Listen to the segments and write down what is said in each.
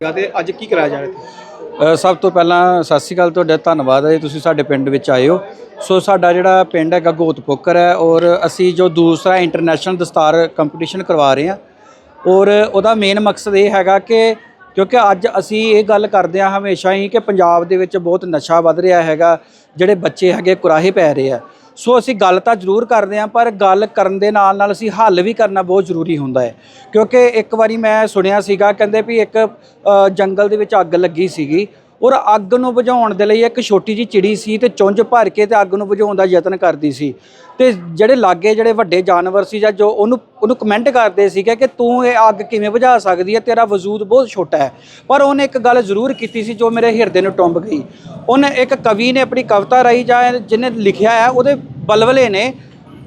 ਤੇ ਅੱਜ ਕੀ ਕਰਾਇਆ ਜਾ ਰਿਹਾ ਸਭ ਤੋਂ ਪਹਿਲਾਂ ਸਤਿ ਸ਼੍ਰੀ ਅਕਾਲ, ਤੁਹਾਡਾ ਧੰਨਵਾਦ ਹੈ ਜੀ, ਤੁਸੀਂ ਸਾਡੇ ਪਿੰਡ ਵਿੱਚ ਆਏ ਹੋ। ਸੋ ਸਾਡਾ ਜਿਹੜਾ ਪਿੰਡ ਹੈਗਾ ਗੋਤਪੋਕਰ ਹੈ, ਔਰ ਅਸੀਂ ਜੋ ਦੂਸਰਾ ਇੰਟਰਨੈਸ਼ਨਲ ਦਸਤਾਰ ਕੰਪੀਟੀਸ਼ਨ ਕਰਵਾ ਰਹੇ ਹਾਂ, ਔਰ ਉਹਦਾ ਮੇਨ ਮਕਸਦ ਇਹ ਹੈਗਾ ਕਿ ਕਿਉਂਕਿ ਅੱਜ ਅਸੀਂ ਇਹ ਗੱਲ ਕਰਦੇ ਹਾਂ ਹਮੇਸ਼ਾ ਹੀ ਕਿ ਪੰਜਾਬ ਦੇ ਵਿੱਚ ਬਹੁਤ ਨਸ਼ਾ ਵੱਧ ਰਿਹਾ ਹੈਗਾ, ਜਿਹੜੇ ਬੱਚੇ ਹੈਗੇ ਕੁਰਾਹੇ ਪੈ ਰਹੇ ਆ। ਸੋ ਅਸੀਂ ਗੱਲ ਤਾਂ ਜ਼ਰੂਰ ਕਰਦੇ ਹਾਂ, ਪਰ ਗੱਲ ਕਰਨ ਦੇ ਨਾਲ ਨਾਲ ਅਸੀਂ ਹੱਲ ਵੀ ਕਰਨਾ ਬਹੁਤ ਜ਼ਰੂਰੀ ਹੁੰਦਾ ਹੈ। ਕਿਉਂਕਿ ਇੱਕ ਵਾਰੀ ਮੈਂ ਸੁਣਿਆ ਸੀਗਾ, ਕਹਿੰਦੇ ਵੀ ਇੱਕ ਜੰਗਲ ਦੇ ਵਿੱਚ ਅੱਗ ਲੱਗੀ ਸੀਗੀ। ਔਰ ਅੱਗ ਨੂੰ ਬੁਝਾਉਣ ਦੇ ਲਈ ਇੱਕ ਛੋਟੀ ਜੀ ਚਿੜੀ ਸੀ ਤੇ ਚੁੰਝ ਭਰ ਕੇ ਤੇ ਅੱਗ ਨੂੰ ਬੁਝਾਉਣ ਦਾ ਯਤਨ ਕਰਦੀ ਸੀ। ਤੇ ਜਿਹੜੇ ਲਾਗੇ ਜਿਹੜੇ ਵੱਡੇ ਜਾਨਵਰ ਸੀ ਜਾਂ ਜੋ ਉਹਨੂੰ ਉਹਨੂੰ ਕਮੈਂਟ ਕਰਦੇ ਸੀਗੇ ਕਿ ਤੂੰ ਇਹ ਅੱਗ ਕਿਵੇਂ ਬੁਝਾ ਸਕਦੀ ਹੈ? ਤੇਰਾ ਵਜੂਦ ਬਹੁਤ ਛੋਟਾ ਹੈ। ਪਰ ਉਹਨੇ ਇੱਕ ਗੱਲ ਜ਼ਰੂਰ ਕੀਤੀ ਸੀ ਜੋ ਮੇਰੇ ਹਿਰਦੇ ਨੂੰ ਟੁੰਬ ਗਈ। ਉਹਨੇ ਇੱਕ ਕਵੀ ਨੇ ਆਪਣੀ ਕਵਿਤਾ ਰਾਈ ਜਾਂ ਜਿਹਨੇ ਲਿਖਿਆ ਹੈ, ਉਹਦੇ ਬਲਵਲੇ ਨੇ,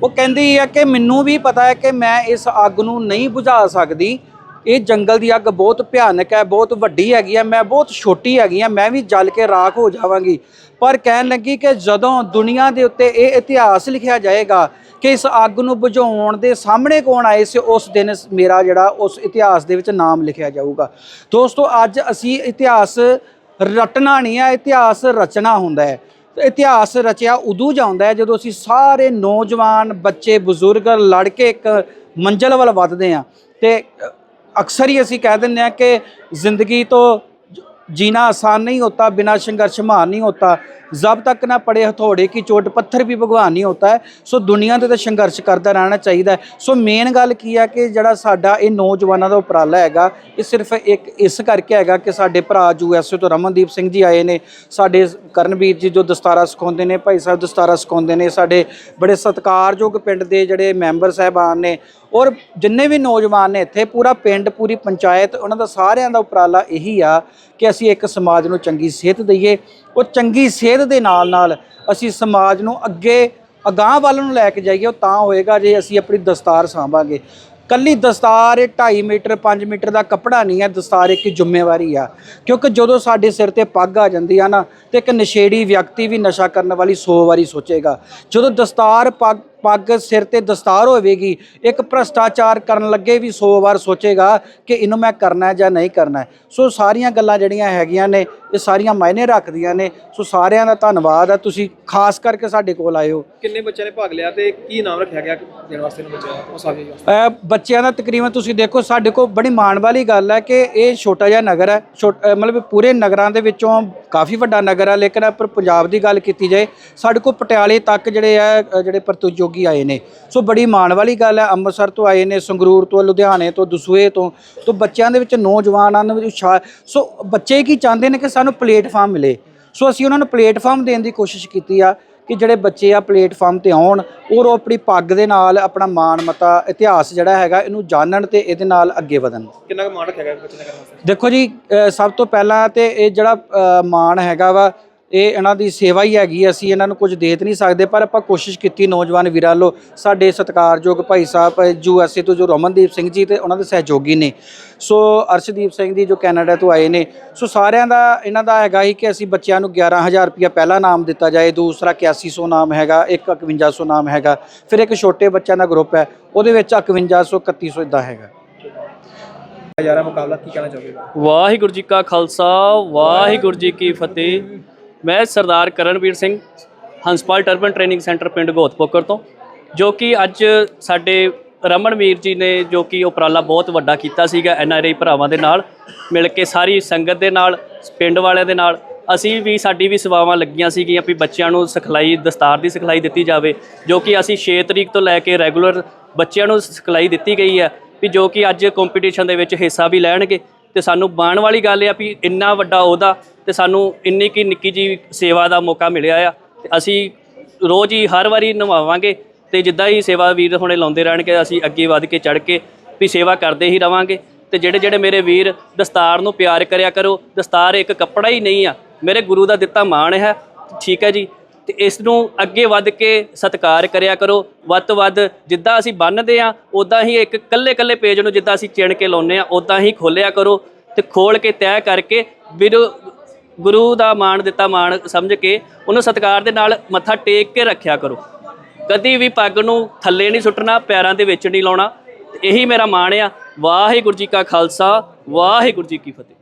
ਉਹ ਕਹਿੰਦੀ ਹੈ ਕਿ ਮੈਨੂੰ ਵੀ ਪਤਾ ਹੈ ਕਿ ਮੈਂ ਇਸ ਅੱਗ ਨੂੰ ਨਹੀਂ ਬੁਝਾ ਸਕਦੀ। ਇਹ ਜੰਗਲ ਦੀ ਅੱਗ ਬਹੁਤ ਭਿਆਨਕ ਹੈ, ਬਹੁਤ ਵੱਡੀ ਹੈਗੀ ਹੈ, ਮੈਂ ਬਹੁਤ ਛੋਟੀ ਹੈਗੀ ਹਾਂ, ਮੈਂ ਵੀ ਜਲ ਕੇ ਰਾਖ ਹੋ ਜਾਵਾਂਗੀ। ਪਰ ਕਹਿਣ ਲੱਗੀ ਕਿ ਜਦੋਂ ਦੁਨੀਆ ਦੇ ਉੱਤੇ ਇਹ ਇਤਿਹਾਸ ਲਿਖਿਆ ਜਾਏਗਾ ਕਿ ਇਸ ਅੱਗ ਨੂੰ ਬੁਝਾਉਣ ਦੇ ਸਾਹਮਣੇ ਕੌਣ ਆਏ ਸੀ, ਉਸ ਦਿਨ ਮੇਰਾ ਜਿਹੜਾ ਉਸ ਇਤਿਹਾਸ ਦੇ ਵਿੱਚ ਨਾਮ ਲਿਖਿਆ ਜਾਊਗਾ। ਦੋਸਤੋ, ਅੱਜ ਅਸੀਂ ਇਤਿਹਾਸ ਰਟਣਾ ਨਹੀਂ ਹੈ, ਇਤਿਹਾਸ ਰਚਨਾ ਹੁੰਦਾ ਹੈ। ਇਤਿਹਾਸ ਰਚਿਆ ਉਦੋਂ ਜਾਂਦਾ ਹੈ ਜਦੋਂ ਅਸੀਂ ਸਾਰੇ ਨੌਜਵਾਨ ਬੱਚੇ, ਬਜ਼ੁਰਗ ਲੜ ਕੇ ਇੱਕ ਮੰਜ਼ਲ ਵੱਲ ਵੱਧਦੇ ਹਾਂ। ਤੇ ਅਕਸਰ ਹੀ ਅਸੀਂ ਕਹਿ ਦਿੰਦੇ ਹਾਂ ਕਿ ਜ਼ਿੰਦਗੀ ਤੋਂ ਜ- जीना आसान नहीं होता बिना संघर्ष महान नहीं होता जब तक ना पड़े हथौड़े की चोट पत्थर भी भगवान नहीं होता है ਸੋ ਦੁਨੀਆ ਤੇ ਤਾਂ ਸੰਘਰਸ਼ ਕਰਦਾ ਰਹਿਣਾ ਚਾਹੀਦਾ ਹੈ ਸੋ ਮੇਨ ਗੱਲ ਕੀ ਹੈ ਕਿ ਜਿਹੜਾ ਸਾਡਾ ਇਹ ਨੌਜਵਾਨਾਂ ਦਾ ਉਪਰਾਲਾ ਹੈਗਾ ਇਹ ਸਿਰਫ ਇੱਕ ਇਸ ਕਰਕੇ ਹੈਗਾ ਕਿ ਸਾਡੇ ਭਰਾ ਯੂਐਸਏ ਤੋਂ ਰਮਨਦੀਪ ਸਿੰਘ ਜੀ ਆਏ ਨੇ ਸਾਡੇ ਕਰਨਵੀਰ ਜੀ ਜੋ ਦਸਤਾਰਾ ਸਿਖਾਉਂਦੇ ਨੇ ਭਾਈ ਸਾਹਿਬ ਦਸਤਾਰਾ ਸਿਖਾਉਂਦੇ ਨੇ ਸਾਡੇ ਬੜੇ ਸਤਿਕਾਰਯੋਗ ਪਿੰਡ ਦੇ ਜਿਹੜੇ ਮੈਂਬਰ ਸਾਹਿਬਾਨ ਨੇ ਔਰ ਜਿੰਨੇ ਵੀ ਨੌਜਵਾਨ ਨੇ ਇੱਥੇ, ਪੂਰਾ ਪਿੰਡ, ਪੂਰੀ ਪੰਚਾਇਤ, ਉਹਨਾਂ ਦਾ ਸਾਰਿਆਂ ਦਾ ਉਪਰਾਲਾ ਇਹੀ ਆ ਕਿ ਅਸੀਂ ਇੱਕ ਸਮਾਜ ਨੂੰ ਚੰਗੀ ਸਿਹਤ ਦਈਏ। ਉਹ ਚੰਗੀ ਸਿਹਤ ਦੇ ਨਾਲ ਨਾਲ ਅਸੀਂ ਸਮਾਜ ਨੂੰ ਅੱਗੇ ਅਗਾਂਹ ਵੱਲ ਨੂੰ ਲੈ ਕੇ ਜਾਈਏ, ਉਹ ਤਾਂ ਹੋਏਗਾ ਜੇ ਅਸੀਂ ਆਪਣੀ ਦਸਤਾਰ ਸਾਂਭਾਂਗੇ। ਕੱਲੀ ਦਸਤਾਰ ਇਹ 2.5 ਮੀਟਰ 5 ਮੀਟਰ ਦਾ ਕੱਪੜਾ ਨਹੀਂ ਹੈ, ਦਸਤਾਰ ਇੱਕ ਜ਼ਿੰਮੇਵਾਰੀ ਆ। ਕਿਉਂਕਿ ਜਦੋਂ ਸਾਡੇ ਸਿਰ ਤੇ ਪੱਗ ਆ ਜਾਂਦੀ ਆ ਨਾ, ਤੇ ਇੱਕ ਨਸ਼ੇੜੀ ਵਿਅਕਤੀ ਵੀ ਨਸ਼ਾ ਕਰਨ ਵਾਲੀ 100 ਵਾਰੀ ਸੋਚੇਗਾ। ਜਦੋਂ ਦਸਤਾਰ ਪੱਗ ਪੱਗ ਸਿਰ ਤੇ ਦਸਤਾਰ ਹੋਵੇਗੀ ਇੱਕ ਭ੍ਰਸ਼ਟਾਚਾਰ ਕਰਨ ਲੱਗੇ ਵੀ 100 ਵਾਰ ਸੋਚੇਗਾ ਕਿ ਇਹਨੂੰ ਮੈਂ ਕਰਨਾ ਹੈ ਜਾਂ ਨਹੀਂ ਕਰਨਾ। ਸੋ ਸਾਰੀਆਂ ਗੱਲਾਂ ਜਿਹੜੀਆਂ ਹੈਗੀਆਂ ਨੇ ਇਹ ਸਾਰੀਆਂ ਮਾਇਨੇ ਰੱਖਦੀਆਂ ਨੇ। ਸੋ ਸਾਰਿਆਂ ਦਾ ਧੰਨਵਾਦ ਹੈ ਤੁਸੀਂ ਖਾਸ ਕਰਕੇ ਸਾਡੇ ਕੋਲ ਆਏ ਹੋ ਕਿੰਨੇ ਬੱਚਿਆਂ ਨੇ ਭਾਗ ਲਿਆ ਤੇ ਕੀ ਨਾਮ ਰੱਖਿਆ ਗਿਆ ਦੇਣ ਵਾਸਤੇ ਨੂੰ ਬੱਚਿਆਂ ਉਹ ਅ, ਬੱਚਿਆਂ ਦਾ ਤਕਰੀਬਨ ਤੁਸੀਂ ਦੇਖੋ ਸਾਡੇ ਕੋਲ ਬੜੀ ਮਾਣ ਵਾਲੀ ਗੱਲ ਹੈ ਕਿ ਇਹ ਛੋਟਾ ਜਿਹਾ ਨਗਰ ਹੈ। ਮਤਲਬ ਪੂਰੇ ਨਗਰਾਂ ਦੇ ਵਿੱਚੋਂ ਕਾਫੀ ਵੱਡਾ ਨਗਰ ਹੈ ਲੇਕਿਨ ਪਰ ਪੰਜਾਬ ਦੀ ਗੱਲ ਕੀਤੀ ਜਾਏ ਸਾਡੇ ਕੋਲ ਪਟਿਆਲੇ ਤੱਕ ਜਿਹੜੇ ਆ ਜਿਹੜੇ ਪ੍ਰਤੀਯੋਗੀ ਆਏ ਨੇ। ਸੋ ਬੜੀ ਮਾਣ ਵਾਲੀ ਗੱਲ ਹੈ ਅੰਮ੍ਰਿਤਸਰ ਤੋਂ ਆਏ ਨੇ ਸੰਗਰੂਰ ਤੋਂ ਲੁਧਿਆਣੇ ਤੋਂ ਦਸੂਹੇ ਤੋਂ। ਤੋਂ ਬੱਚਿਆਂ ਦੇ ਵਿੱਚ ਨੌਜਵਾਨਾਂ ਦੇ ਵਿੱਚ ਸੋ ਬੱਚੇ ਕੀ ਚਾਹੁੰਦੇ ਨੇ ਕਿ ਸਾਨੂੰ ਪਲੇਟਫਾਰਮ ਮਿਲੇ। ਸੋ ਅਸੀਂ ਉਹਨਾਂ ਨੂੰ ਪਲੇਟਫਾਰਮ ਦੇਣ ਦੀ ਕੋਸ਼ਿਸ਼ ਕੀਤੀ ਆ ਕਿ ਜਿਹੜੇ ਬੱਚੇ ਆ ਪਲੇਟਫਾਰਮ ਤੇ ਆਉਣ ਔਰ ਉਹ ਆਪਣੀ ਪੱਗ ਦੇ ਨਾਲ ਆਪਣਾ ਮਾਣ ਮਤਾ ਇਤਿਹਾਸ ਜਿਹੜਾ ਹੈਗਾ ਇਹਨੂੰ ਜਾਣਨ ਤੇ ਇਹਦੇ ਨਾਲ ਅੱਗੇ ਵਧਣ। ਕਿੰਨਾ ਕੁ ਮਾਣ ਰੱਖਿਆ ਗਿਆ ਬੱਚੇ ਨੇ ਕਰਨ ਵਾਸਤੇ? ਦੇਖੋ ਜੀ ਸਭ ਤੋਂ ਪਹਿਲਾਂ ਤੇ ਇਹ ਜਿਹੜਾ ਮਾਣ ਹੈਗਾ ਵਾ ਇਹ ਇਹਨਾਂ ਦੀ ਸੇਵਾ ਹੀ ਹੈਗੀ ਅਸੀਂ ਇਹਨਾਂ ਨੂੰ ਕੁਝ ਦੇ ਤਾਂ ਨਹੀਂ ਸਕਦੇ ਪਰ ਆਪਾਂ ਕੋਸ਼ਿਸ਼ ਕੀਤੀ ਨੌਜਵਾਨ ਵੀਰਾਂ ਲੋ ਸਾਡੇ ਸਤਿਕਾਰਯੋਗ ਭਾਈ ਸਾਹਿਬ ਯੂਐਸਏ ਤੋਂ ਜੋ ਰਮਨਦੀਪ ਸਿੰਘ ਜੀ ਤੇ ਉਹਨਾਂ ਦੇ ਸਹਿਯੋਗੀ ਨੇ। ਸੋ ਅਰਸ਼ਦੀਪ ਸਿੰਘ ਜੀ ਜੋ ਕੈਨੇਡਾ ਤੋਂ ਆਏ ਨੇ। ਸੋ ਸਾਰਿਆਂ ਦਾ ਇਹਨਾਂ ਦਾ ਹੈਗਾ ਹੀ ਕਿ ਅਸੀਂ ਬੱਚਿਆਂ ਨੂੰ 11000 ਰੁਪਇਆ ਪਹਿਲਾ ਨਾਮ ਦਿੱਤਾ ਜਾਏ। ਦੂਸਰਾ 8100 ਨਾਮ ਹੈਗਾ ਇੱਕ 5100 ਨਾਮ ਹੈਗਾ। ਫਿਰ ਇੱਕ ਛੋਟੇ ਬੱਚਿਆਂ ਦਾ ਗਰੁੱਪ ਹੈ ਉਹਦੇ ਵਿੱਚ 5100 3100 ਇਦਾਂ ਹੈਗਾ। ਹਜ਼ਾਰਾਂ ਮੁਕਾਬਲਾ ਕੀ ਕਹਿਣਾ ਚਾਹੋਗੇ? ਵਾਹਿਗੁਰੂ ਜੀ ਕਾ ਖਾਲਸਾ ਵਾਹਿਗੁਰੂ ਜੀ ਕੀ ਫਤਿਹ। ਮੈਂ Sardar Karanvir Singh, Hanspal turban training centre ਪਿੰਡ ਗੋਤਪੋਕਰ ਤੋਂ, ਜੋ ਕਿ ਅੱਜ ਸਾਡੇ ਰਮਨਵੀਰ ਜੀ ਨੇ ਜੋ ਕਿ ਉਪਰਾਲਾ ਬਹੁਤ ਵੱਡਾ ਕੀਤਾ ਸੀਗਾ ਐਨ ਆਰ ਆਈ ਭਰਾਵਾਂ ਦੇ ਨਾਲ, ਮਿਲ ਕੇ ਸਾਰੀ ਸੰਗਤ ਦੇ ਨਾਲ, ਪਿੰਡ ਵਾਲਿਆਂ ਦੇ ਨਾਲ, ਅਸੀਂ ਵੀ ਸਾਡੀ ਵੀ ਸੇਵਾਵਾਂ ਲੱਗੀਆਂ ਸੀਗੀਆਂ ਵੀ ਬੱਚਿਆਂ ਨੂੰ ਸਿਖਲਾਈ, ਦਸਤਾਰ ਦੀ ਸਿਖਲਾਈ ਦਿੱਤੀ ਜਾਵੇ, ਜੋ ਕਿ ਅਸੀਂ 6 ਤਰੀਕ ਤੋਂ ਲੈ ਕੇ ਰੈਗੂਲਰ ਬੱਚਿਆਂ ਨੂੰ ਸਿਖਲਾਈ ਦਿੱਤੀ ਗਈ ਹੈ, ਵੀ ਜੋ ਕਿ ਅੱਜ ਕੰਪੀਟੀਸ਼ਨ ਦੇ ਵਿੱਚ ਹਿੱਸਾ ਵੀ ਲੈਣਗੇ ਤੇ ਸਾਨੂੰ ਮਾਣ ਵਾਲੀ ਗੱਲ ਆ ਵੀ ਇੰਨਾ ਵੱਡਾ ਉਹਦਾ ਤੇ ਸਾਨੂੰ ਇੰਨੀ ਕੀ ਨਿੱਕੀ ਜੀ ਸੇਵਾ ਦਾ ਮੌਕਾ ਮਿਲਿਆ ਆ। ਤੇ ਅਸੀਂ ਰੋਜ਼ ਹੀ ਹਰ ਵਾਰੀ ਨਿਭਾਵਾਂਗੇ ਤੇ ਜਿੱਦਾਂ ਹੀ ਸੇਵਾ ਵੀਰ ਹੁਣੇ ਲਾਉਂਦੇ ਰਹਿਣਗੇ, ਅਸੀਂ ਅੱਗੇ ਵੱਧ ਕੇ ਚੜ ਕੇ ਵੀ ਸੇਵਾ ਕਰਦੇ ਹੀ ਰਵਾਂਗੇ। ਤੇ ਜਿਹੜੇ ਜਿਹੜੇ ਮੇਰੇ ਵੀਰ ਦਸਤਾਰ ਨੂੰ ਪਿਆਰ ਕਰਿਆ ਕਰੋ, ਦਸਤਾਰ ਇੱਕ ਕੱਪੜਾ ਹੀ ਨਹੀਂ ਆ, ਮੇਰੇ ਗੁਰੂ ਦਾ ਦਿੱਤਾ ਮਾਣ ਹੈ। ਠੀਕ ਹੈ ਜੀ। ਤੇ ਇਸ ਨੂੰ ਅੱਗੇ ਵੱਧ ਕੇ ਸਤਿਕਾਰ ਕਰਿਆ ਕਰੋ। ਵੱਧ ਤੋਂ ਵੱਧ ਜਿੱਦਾਂ ਅਸੀਂ ਬੰਨਦੇ ਆ ਉਦਾਂ ਹੀ ਇੱਕ ਕੱਲੇ ਕੱਲੇ ਪੇਜ ਨੂੰ ਜਿੱਦਾਂ ਅਸੀਂ ਚਿਣ ਕੇ ਲਾਉਨੇ ਆ ਉਦਾਂ ਹੀ ਖੋਲਿਆ ਕਰੋ ਤੇ ਖੋਲ ਕੇ ਤੈਅ ਕਰਕੇ ਵੀਰ, ਗੁਰੂ ਦਾ ਮਾਣ ਦਿੱਤਾ ਮਾਣ ਸਮਝ ਕੇ ਉਹਨੂੰ ਸਤਿਕਾਰ ਦੇ ਨਾਲ ਮੱਥਾ ਟੇਕ ਕੇ ਰੱਖਿਆ ਕਰੋ। ਕਦੀ ਵੀ ਪੱਗ ਨੂੰ ਥੱਲੇ ਨਹੀਂ ਸੁੱਟਣਾ, ਪੈਰਾਂ ਦੇ ਵਿੱਚ ਨਹੀਂ ਲਾਉਣਾ, ਇਹੀ ਮੇਰਾ ਮਾਣ ਆ। ਵਾਹਿਗੁਰੂ ਜੀ ਕਾ ਖਾਲਸਾ, ਵਾਹਿਗੁਰੂ ਜੀ ਕੀ ਫਤਿਹ।